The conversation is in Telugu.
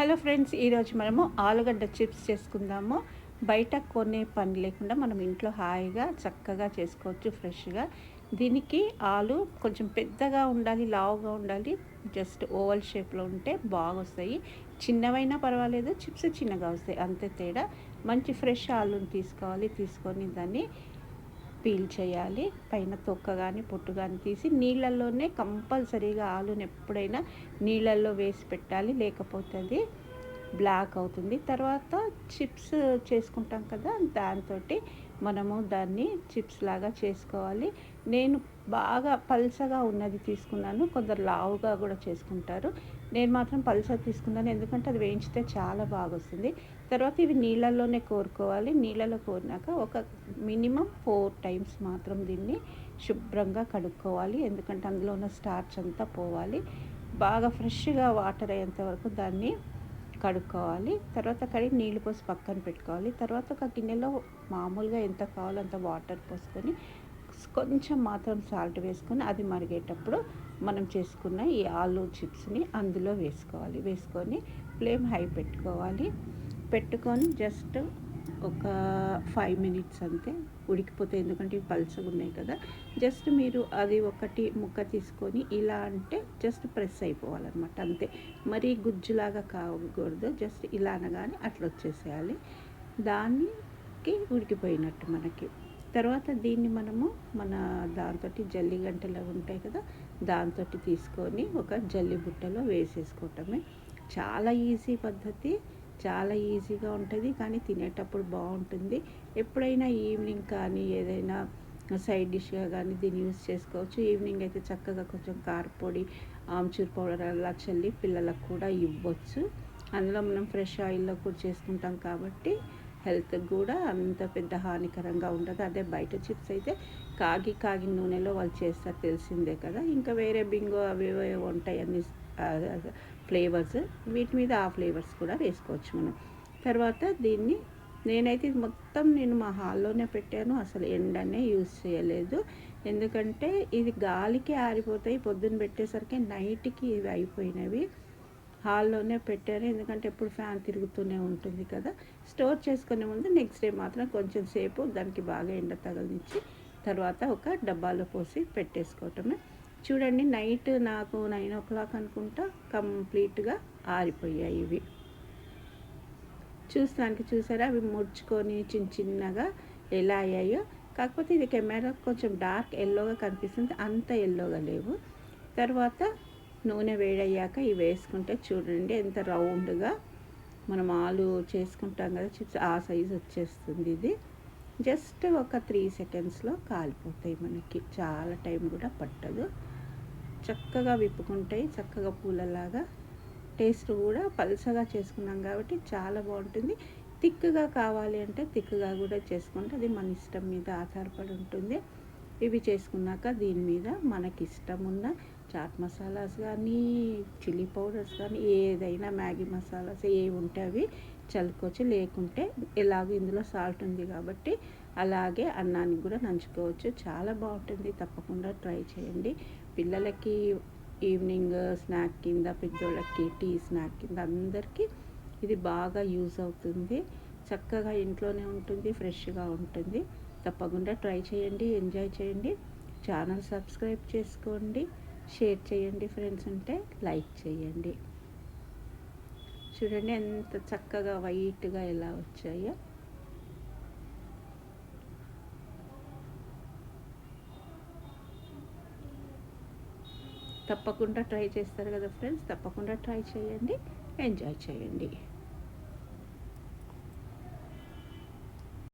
హలో ఫ్రెండ్స్ ఈరోజు మనము ఆలుగడ్డ చిప్స్ చేసుకుందాము. బయట కొనే పని లేకుండా మనం ఇంట్లో హాయిగా చక్కగా చేసుకోవచ్చు ఫ్రెష్గా. దీనికి ఆలు కొంచెం పెద్దగా ఉండాలి లావుగా ఉండాలి. జస్ట్ ఓవల్ షేప్లో ఉంటే బాగా వస్తాయి చిన్నవైనా పర్వాలేదు చిప్స్ చిన్నగా వస్తాయి. అంతే తేడా. మంచి ఫ్రెష్ ఆలుని తీసుకోవాలి తీసుకొని దాన్ని పీల్ చేయాలి. పైన తొక్క కానీ పొట్టు కానీ తీసి నీళ్ళల్లోనే కంపల్సరీగా ఆలుని ఎప్పుడైనా నీళ్ళల్లో వేసి పెట్టాలి. లేకపోతే అది బ్లాక్ అవుతుంది. తర్వాత చిప్స్ చేసుకుంటాం కదా దాంతో మనము దాన్ని చిప్స్ లాగా చేసుకోవాలి. నేను బాగా పల్సగా ఉన్నది తీసుకున్నాను. కొందరు లావుగా కూడా చేసుకుంటారు. నేను మాత్రం పల్స తీసుకున్నాను. ఎందుకంటే అది వేయించితే చాలా బాగా వస్తుంది తర్వాత ఇవి నీళ్ళల్లోనే కోరుకోవాలి. నీళ్ళలో కోరినాక ఒక మినిమం ఫోర్ టైమ్స్ మాత్రం దీన్ని శుభ్రంగా కడుక్కోవాలి. ఎందుకంటే అందులో ఉన్న స్టార్చ్ అంతా పోవాలి. బాగా ఫ్రెష్గా వాటర్ అయ్యేంత వరకు దాన్ని కడుక్కోవాలి. తర్వాత కడిగి నీళ్ళు పోసి పక్కన పెట్టుకోవాలి. తర్వాత ఒక గిన్నెలో మామూలుగా ఎంత కావాలో అంత వాటర్ పోసుకొని కొంచెం మాత్రం సాల్ట్ వేసుకొని అది మరిగేటప్పుడు మనం చేసుకున్న ఈ ఆలు చిప్స్ని అందులో వేసుకోవాలి. వేసుకొని ఫ్లేమ్ హై పెట్టుకోవాలి. పెట్టుకొని జస్ట్ ఒక ఫైవ్ మినిట్స్ అంతే. ఉడికిపోతే ఎందుకంటే ఇవి పల్చగా ఉన్నాయి కదా. జస్ట్ మీరు అది ఒకటి ముక్క తీసుకొని ఇలా అంటే జస్ట్ ప్రెస్ అయిపోవాలన్నమాట అంతే. మరీ గుజ్జులాగా కాకూడదు జస్ట్ ఇలా అనగానే అట్లా వచ్చేసేయాలి. దానికి ఉడికిపోయినట్టు మనకి. తర్వాత దీన్ని మనము మన దాంతో జల్లి గంటలు ఉంటాయి కదా దాంతో తీసుకొని ఒక జల్లి బుట్టలో వేసేసుకోవటమే. చాలా ఈజీ పద్ధతి. చాలా ఈజీగా ఉంటుంది కానీ తినేటప్పుడు బాగుంటుంది. ఎప్పుడైనా ఈవినింగ్ కానీ ఏదైనా సైడ్ డిష్గా కానీ దీన్ని యూస్ చేసుకోవచ్చు. ఈవినింగ్ అయితే చక్కగా కొంచెం కారపొడి ఆమ్చూర్ పౌడర్ అలా చల్లి పిల్లలకు కూడా ఇవ్వచ్చు. అందులో మనం ఫ్రెష్ ఆయిల్లో కూడా చేసుకుంటాం కాబట్టి హెల్త్ కూడా అంత పెద్ద హానికరంగా ఉండదు. అదే బయట చిప్స్ అయితే కాగి కాగి నూనెలో వాళ్ళు చేస్తారు తెలిసిందే కదా. ఇంకా వేరే బింగో అవి ఉంటాయి అన్ని ఫ్లేవర్స్ వీటి మీద ఆ ఫ్లేవర్స్ కూడా వేసుకోవచ్చు మనం. తర్వాత దీన్ని నేనైతే మొత్తం నేను మా హాల్లోనే పెట్టాను. అసలు ఎండనే యూజ్ చేయలేదు. ఎందుకంటే ఇది గాలికి ఆరిపోతాయి. పొద్దున్న పెట్టేసరికి నైట్కి ఇవి అయిపోయినవి. హాల్లోనే పెట్టాను. ఎందుకంటే ఎప్పుడు ఫ్యాన్ తిరుగుతూనే ఉంటుంది కదా. స్టోర్ చేసుకునే ముందు నెక్స్ట్ డే మాత్రం కొంచెం సేపు దానికి బాగా ఎండ తగిలించి తర్వాత ఒక డబ్బాలో పోసి పెట్టేసుకోవటమే. చూడండి నైట్ నాకు నైన్ ఓ క్లాక్ అనుకుంటా కంప్లీట్గా ఆరిపోయాయి ఇవి. చూస్తానికి చూసారా? అవి ముడుచుకొని చిన్న చిన్నగా ఎలా అయ్యాయో. కాకపోతే ఇది కెమెరా కొంచెం డార్క్ ఎల్లోగా కనిపిస్తుంది. అంత ఎల్లోగా లేవు. తర్వాత నూనె వేడయ్యాక ఇవి వేసుకుంటే చూడండి ఎంత రౌండ్గా మనం ఆలు చేసుకుంటాం కదా చిప్స్ ఆ సైజు వచ్చేస్తుంది ఇది. జస్ట్ ఒక త్రీ సెకండ్స్లో కాలిపోతాయి మనకి. చాలా టైం కూడా పట్టదు. చక్కగా విప్పుకుంటాయి. చక్కగా పూలలాగా. టేస్ట్ కూడా పలుసగా చేసుకున్నాం కాబట్టి చాలా బాగుంటుంది. థిక్గా కావాలి అంటే థిక్గా కూడా చేసుకుంటే అది మన ఇష్టం మీద ఆధారపడి ఉంటుంది. ఇవి చేసుకున్నాక దీని మీద మనకి ఇష్టం ఉన్న చాట్ మసాలాస్ కానీ చిల్లీ పౌడర్స్ కానీ ఏదైనా మ్యాగీ మసాలాస్ ఏవి ఉంటే అవి చల్లుకోవచ్చు. లేకుంటే ఎలాగో ఇందులో సాల్ట్ ఉంది కాబట్టి అలాగే అన్నానికి కూడా నంచుకోవచ్చు. చాలా బాగుంటుంది. తప్పకుండా ట్రై చేయండి. పిల్లలకి ఈవినింగ్ స్నాక్ కింద పెద్దోళ్ళకి టీ స్నాక్ కింద అందరికీ ఇది బాగా యూజ్ అవుతుంది. చక్కగా ఇంట్లోనే ఉంటుంది ఫ్రెష్గా ఉంటుంది. తప్పకుండా ట్రై చేయండి ఎంజాయ్ చేయండి. ఛానల్ సబ్స్క్రైబ్ చేసుకోండి. షేర్ చేయండి ఫ్రెండ్స్ ఉంటే లైక్ చేయండి. చూడండి ఎంత చక్కగా వైట్గా ఎలా వచ్చాయో. తప్పకుండా ట్రై చేస్తారు కదా ఫ్రెండ్స్ తప్పకుండా ట్రై చేయండి ఎంజాయ్ చేయండి.